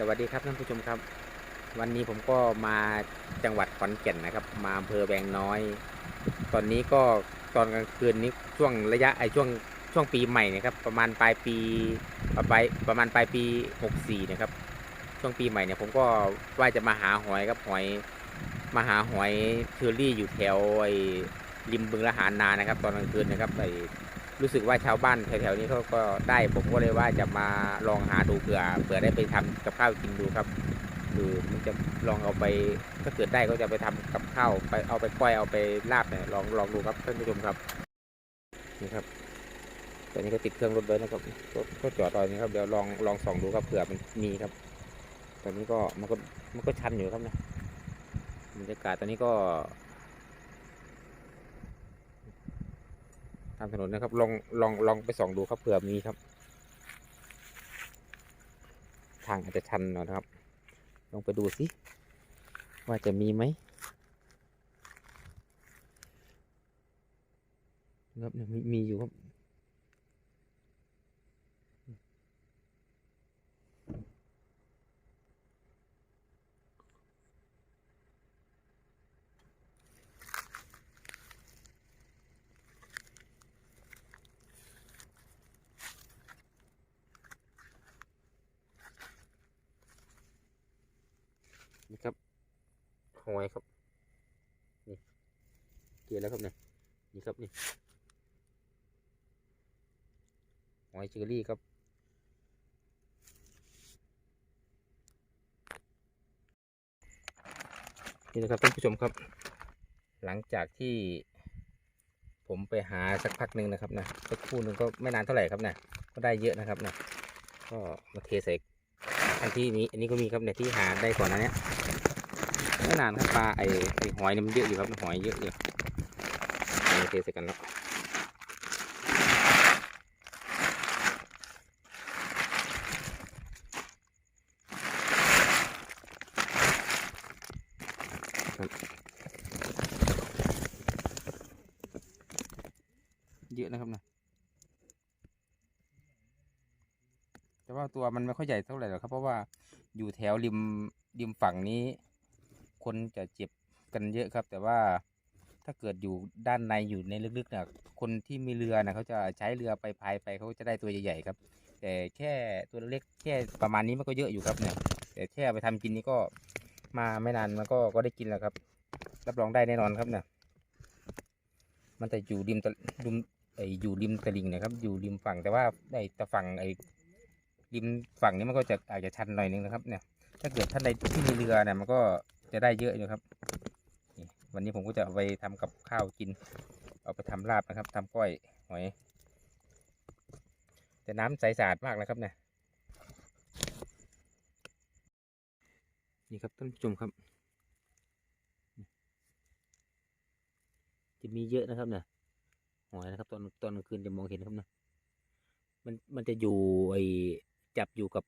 สวัสดีครับท่านผู้ชมครับ วันนี้ผมก็มาจังหวัดขอนแก่นนะครับ มาอำเภอแวงน้อย ตอนนี้ก็ตอนกลางคืนนี้ช่วงระยะไอช่วงช่วงปีใหม่นะครับ ประมาณปลายปีประมาณประมาณปลายปี 64 นะครับ ช่วงปีใหม่เนี่ยผมก็ว่าจะมาหาหอยครับหอย มาหาหอยเชอรี่อยู่แถวไอ้ริมบึงละหารนานะครับ ตอนกลางคืนนะครับไอ้ รู้สึกว่าชาวบ้านแถวๆนี้เขาก็ได้ผมก็เลยว่าจะมาลองหาดูเผื่อเผื่อได้ไปทำกับข้าวกินดูครับคือมันจะลองเอาไปถ้าเกิดได้ก็จะไปทำกับข้าวไปเอาไปก้อยเอาไปลาบเนี่ยลองลองดูครับท่านผู้ชมครับนี่ครับตอนนี้ก็ติดเครื่องรถไว้นะครับรถก็จอดตอนนี้ครับเดี๋ยวลองลองส่องดูครับเผื่อมันมีครับ ตอนนี้ก็มันก็มันก็ชันอยู่ครับนะบรรยากาศตอนนี้ก็ ตามถนนนะครับ ลองลองลองไปส่องดูครับเผื่อมีครับ ทางอาจจะชันหน่อยนะครับ ลองไปดูสิว่าจะมีไหมครับเนี่ยมีมีอยู่ครับ นี่ครับหอยครับ นี่เจอแล้วครับเนี่ยนี่ครับนี่หอยเชอรี่ครับนี่นะครับท่านผู้ชมครับ หลังจากที่ผมไปหาสักพักหนึ่งนะครับนะสักครู่หนึ่งก็ไม่นานเท่าไหร่ครับนะก็ได้เยอะนะครับนะก็มาเทใส่อันที่นี้อันนี้ก็มีครับเนี่ยที่หาได้ก่อนนะเนี้ย ไม่นานครับปลาไอไอหอยนี่มันเยอะอยู่ครับหอยเยอะอยู่เอาเทใส่กันแล้วเยอะนะครับนะแต่ว่าตัวมันไม่ค่อยใหญ่เท่าไหร่หรอกครับ เพราะว่าอยู่แถวริมริมฝั่งนี้ คนจะเจ็บกันเยอะครับ แต่ว่าถ้าเกิดอยู่ด้านในอยู่ในลึกๆเนี่ยคนที่มีเรือนะเขาจะใช้เรือไปพายไปเขาจะได้ตัวใหญ่ๆครับ แต่แค่ตัวเล็กแค่ประมาณนี้มันก็เยอะอยู่ครับเนี่ย แต่แค่ไปทำกินนี่ก็มาไม่นานมันก็ก็ได้กินแล้วครับ รับรองได้แน่นอนครับเนี่ยมันจะอยู่ริมตะริมไออยู่ริมตะลิงนะครับ อยู่ริมฝั่งแต่ว่าไอตะฝั่งไอริมฝั่งนี้มันก็จะอาจจะชันหน่อยนึงนะครับเนี่ย ถ้าเกิดท่านใดที่มีเรือเนี่ยมันก็ จะได้เยอะอยู่ครับ วันนี้ผมก็จะเอาไปทำกับข้าวกิน เอาไปทำลาบนะครับทำก้อยหอย แต่น้ำใสสะอาดมากนะครับเนี่ย นี่ครับท่านผู้ชมครับ จะมีเยอะนะครับเนี่ยหอยนะครับ ตอนตอนกลางคืนจะมองเห็นครับนะมันมันจะอยู่ไอจับอยู่กับ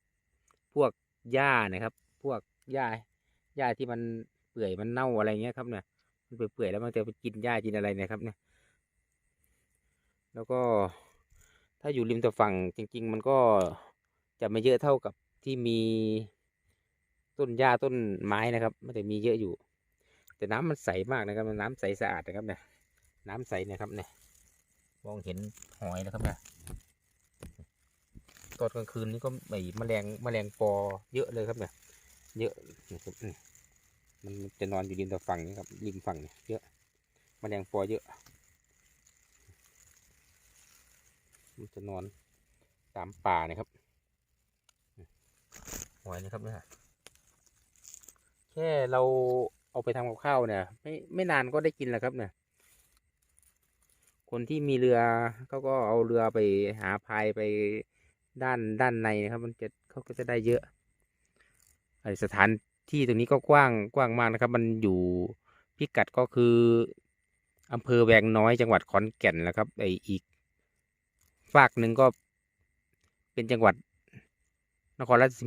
พวกหญ้านะครับ พวกหญ้า หญ้าที่มันเปื่อยมันเน่าอะไรเงี้ยครับเนี่ยมันเปื่อยๆแล้วมันจะไปกินหญ้ากินอะไรเนะครับเนี่ย แล้วก็ถ้าอยู่ริมตะฝั่งจริง ๆ มันก็จะไม่เยอะเท่ากับที่มีต้นหญ้าต้นไม้นะครับ มันจะมีเยอะอยู่ แต่น้ำมันใสมากนะครับน้ำใสสะอาดนะครับเนี่ยน้ำใสนะครับเนี่ยมองเห็นหอยนะครับเนี่ยตอนกลางคืนนี่ก็ไอ้แมลงแมลงปอเยอะเลยครับเนี่ย เยอะนะครับมันจะนอนอยู่ริมตะฝั่งนี่ครับริมฝั่งเนี่ยเยอะแมลงปอเยอะ มันจะนอนตามป่านะครับหอยนะครับเนี่ยแค่เราเอาไปทำกับข้าวเนี่ย ไม่ไม่นานก็ได้กินแล้วครับเนี่ยคนที่มีเรือเขาก็เอาเรือไปหาพายไปด้านด้านในนะครับ มันจะเขาก็จะได้เยอะ ไอสถานที่ตรงนี้ก็กว้างกว้างมากนะครับ มันอยู่พิกัดก็คืออำเภอแวงน้อยจังหวัดขอนแก่นนะครับไออีกฝากหนึ่งก็เป็นจังหวัดนครราชสี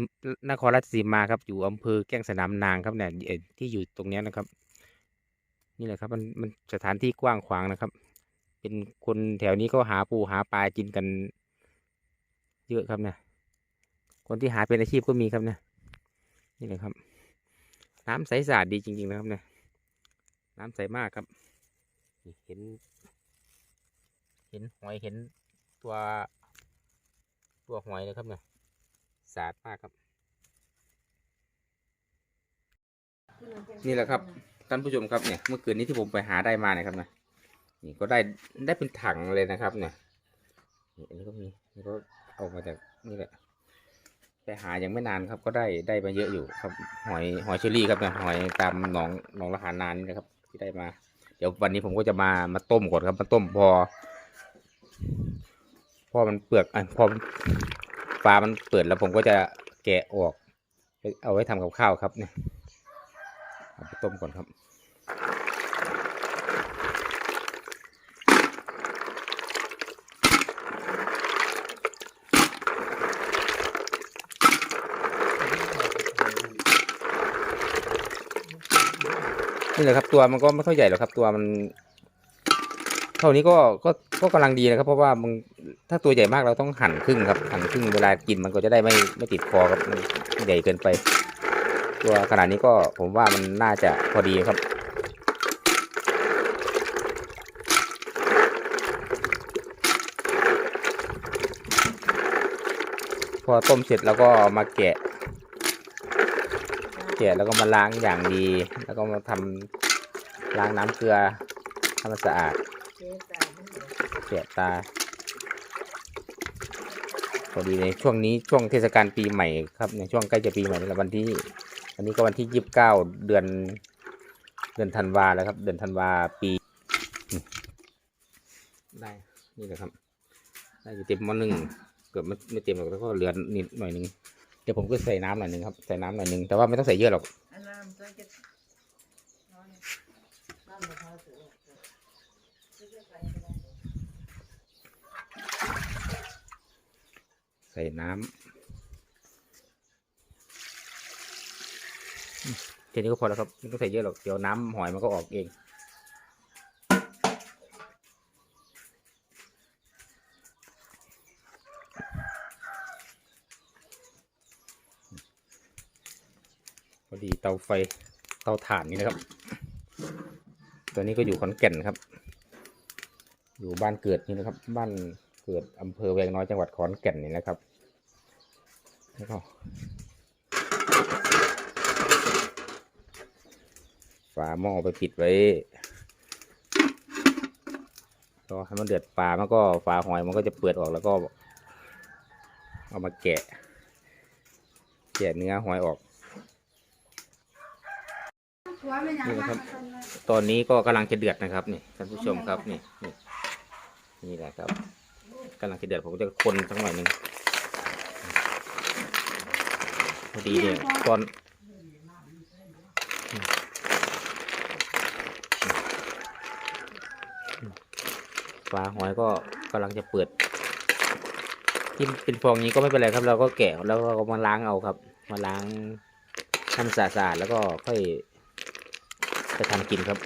นครราชสีมาครับ อยู่อำเภอแก้งสนามนางครับเนี่ยที่อยู่ตรงนี้นะครับ นี่แหละครับ มันมันสถานที่กว้างขวางนะครับ เป็นคนแถวนี้ก็หาปูหาปลากินกัน เยอะครับเนี่ยคนที่หาเป็นอาชีพก็มีครับเนี่ย นี่เลยครับ น้ำใสสะอาดดีจริง ๆ นะครับเนี่ยน้ำใสมากครับเห็น เห็นหอยเห็นตัวตัวหอยเลยครับเนี่ยสะอาดมากครับ นี่แหละครับท่านผู้ชมครับเนี่ยเมื่อคืนนี้ที่ผมไปหาได้มาเนะครับนะนี่ก็ได้ได้เป็นถังเลยนะครับเนี่ยนี่อันนี้ก็มีนี่ก็เอามาจากนี่แหละ ไปหายังไม่นานครับก็ได้ได้มาเยอะอยู่ครับ หอยหอยเชอรี่ครับเนี่ยหอยตามหนองหนองละหานานนี่นะครับ ที่ได้มา เดี๋ยววันนี้ผมก็จะมามาต้มก่อนครับมาต้มพอ พอมันเปลือกอะพอฟ้ามันเปิดแล้วผมก็จะแกะออก เอาไว้ทำกับข้าวครับเนี่ยเอาไปต้มก่อนครับ นี่แหละครับตัวมันก็ไม่ค่อยใหญ่หรอกครับ ตัวมัน เท่านี้ก็ก็ก็กำลังดีนะครับ เพราะว่ามันถ้าตัวใหญ่มากเราต้องหั่นครึ่งครับหั่นครึ่งเวลากินมันก็จะได้ไม่ไม่ติดคอครับมันใหญ่เกินไป ตัวขนาดนี้ก็ผมว่ามันน่าจะพอดีครับพอต้มเสร็จแล้วก็มาแกะ แกะแล้วก็มาล้างอย่างดี แล้วก็มาทำล้างน้ำเกลือให้มันสะอาดแกะตาพอดีในช่วงนี้ช่วงเทศกาลปีใหม่ครับในช่วงใกล้จะปีใหม่และวันที่ อันนี้ก็วันที่ยี่สิบเก้าเดือน เดือนธันวาแล้วครับ เดือนธันวาปีได้นี่แหละครับ ได้เต็มม้อหนึ่งเกือบไม่ไม่เต็มหรอกแล้วก็เหลือนิดหน่อยนึง เดี๋ยวผมก็ใส่น้ำหน่อยหนึงครับ ใส่น้ำหน่อยหนึงแต่ว่าไม่ต้องใส่เยอะหรอกใส่น้ำอืมแค่นี้ก็พอแล้วครับไม่ต้องใส่เยอะหรอกเดี๋ยวน้ำหอยมันก็ออกเอง อดีเตาไฟเตาถ่านนี่นะครับ ตัวนี้ก็อยู่ขอนแก่นครับ อยู่บ้านเกิดนี่นะครับ บ้านเกิดอำเภอแวงน้อยจังหวัดขอนแก่นนี่นะครับแล้วก็ฝาหม้อไปปิดไว้ก็ให้มันเดือดปลามันก็ฝาหอยมันก็จะเปิดออกแล้วก็ เอามาแกะ แกะเนื้อหอยออก นี่นะครับ ตอนนี้ก็กำลังจะเดือดนะครับนี่ท่านผู้ชมครับนี่นี่นี่แหละครับกำลังจะเดือดผมจะคนสักหน่อยหนึ่งพอดีเนี่ยตอนปลาหอยก็กำลังจะเปิดที่เป็นฟองนี้ก็ไม่เป็นไรครับ เราก็แกะแล้วก็มาล้างเอาครับ มาล้างทำสะอาดๆแล้วก็ค่อย จะทำกินครับ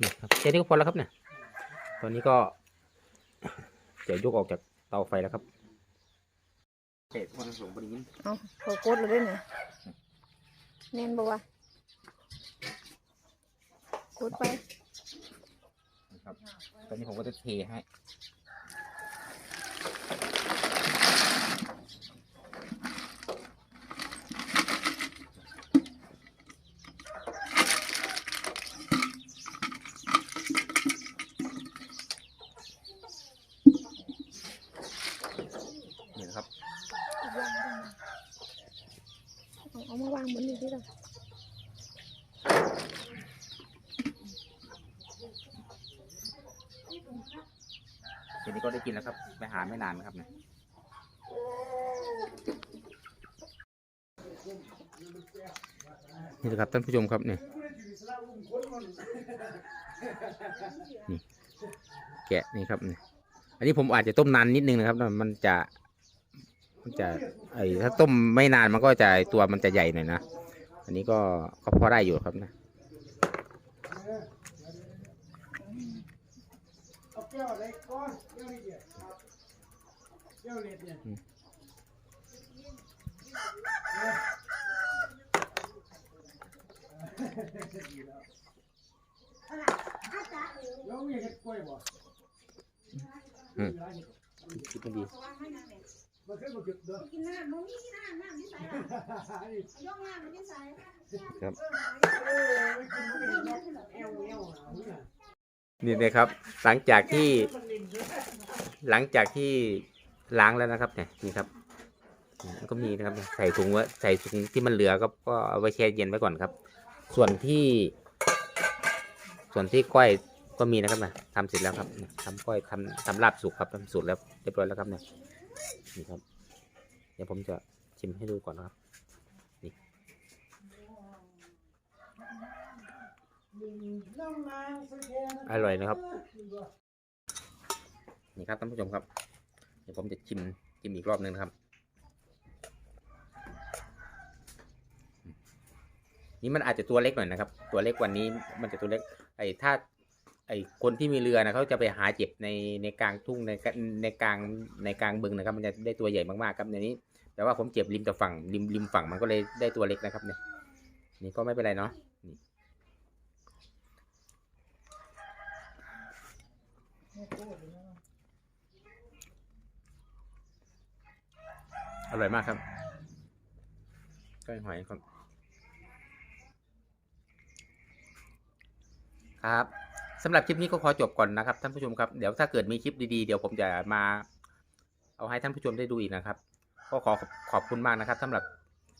นี่ครับแค่นี้ก็พอแล้วครับเนี่ย ตอนนี้ก็เดี๋ยวยกออกจากเตาไฟแล้วครับเป็ดมันสูงบริยินเอาเขากดเลยด้วยเนี่ยเน้นบอกว่ากดไปนะครับ ตอนนี้ผมก็จะเทให้ เอามาวางบนนี้ที่เราทีนี้ก็ได้กินแล้วครับ ไปหาไม่นานนะครับเนี่ยนี่นะครับท่านผู้ชมครับเนี่ยนี่แกะนี่ครับเนี่ยอันนี้ผมอาจจะต้มนานนิดนึงนะครับ มันจะ มันจะไอ้ถ้าต้มไม่นานมันก็จะไอ้ตัวมันจะใหญ่หน่อยนะ อันนี้ก็ก็พอได้อยู่ครับนะเจ้าอะ ไรก้อนเจ้านี่เดียวเจ้าเล็ดเนี่ยแล้วมีเห็ดกล้วยบ่อืมคิดไม่ดีมันขึ้นมาจุดเด้อกินน้ำมึงมีกินน้ำน้ำที่ใส่ละยกน้ำมันที่ใส่ครับเออไม่กินมันก็เห็นเอวเอวเอาเนี่ยนี่นะครับ หลังจากที่ หลังจากที่ล้างแล้วนะครับเนี่ยนี่ครับมันก็มีนะครับใส่ถุงไว้ใส่ถุงที่มันเหลือก็ก็เอาไว้แช่เย็นไว้ก่อนครับ ส่วนที่ ส่วนที่ก้อยก็มีนะครับนะทำเสร็จแล้วครับเนี่ยทำก้อยทำทำลาบสุกครับทำสูตรแล้วเรียบร้อยแล้วครับเนี่ยนี่ครับ เดี๋ยวผมจะชิมให้ดูก่อนนะครับนี่อร่อยนะครับ นี่ครับท่านผู้ชมครับ เดี๋ยวผมจะชิมชิมอีกรอบหนึ่งนะครับ นี่มันอาจจะตัวเล็กหน่อยนะครับ ตัวเล็กวันนี้มันจะตัวเล็กไอ้ถ้า ไอคนที่มีเรือนะเขาจะไปหาเจ็บในในกลางทุ่งในกในกลางในกลางบึงนะครับ มันจะได้ตัวใหญ่มากๆครับในนี้ แต่ว่าผมเจ็บริมแต่ฝั่งริมริมฝั่งมันก็เลยได้ตัวเล็กนะครับเนี่ยนี่ก็ไม่เป็นไรเนาะนี่อร่อยมากครับก้อยหอยครับครับ สำหรับคลิปนี้ก็ขอจบก่อนนะครับท่านผู้ชมครับ เดี๋ยวถ้าเกิดมีคลิปดีๆ เดี๋ยวผมจะมา เอาให้ท่านผู้ชมได้ดูอีกนะครับ ก็ขอขอบคุณมากนะครับสำหรับ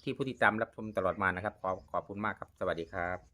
ที่ผู้ติดตามรับชมตลอดมานะครับ ขอขอบคุณมากครับ สวัสดีครับ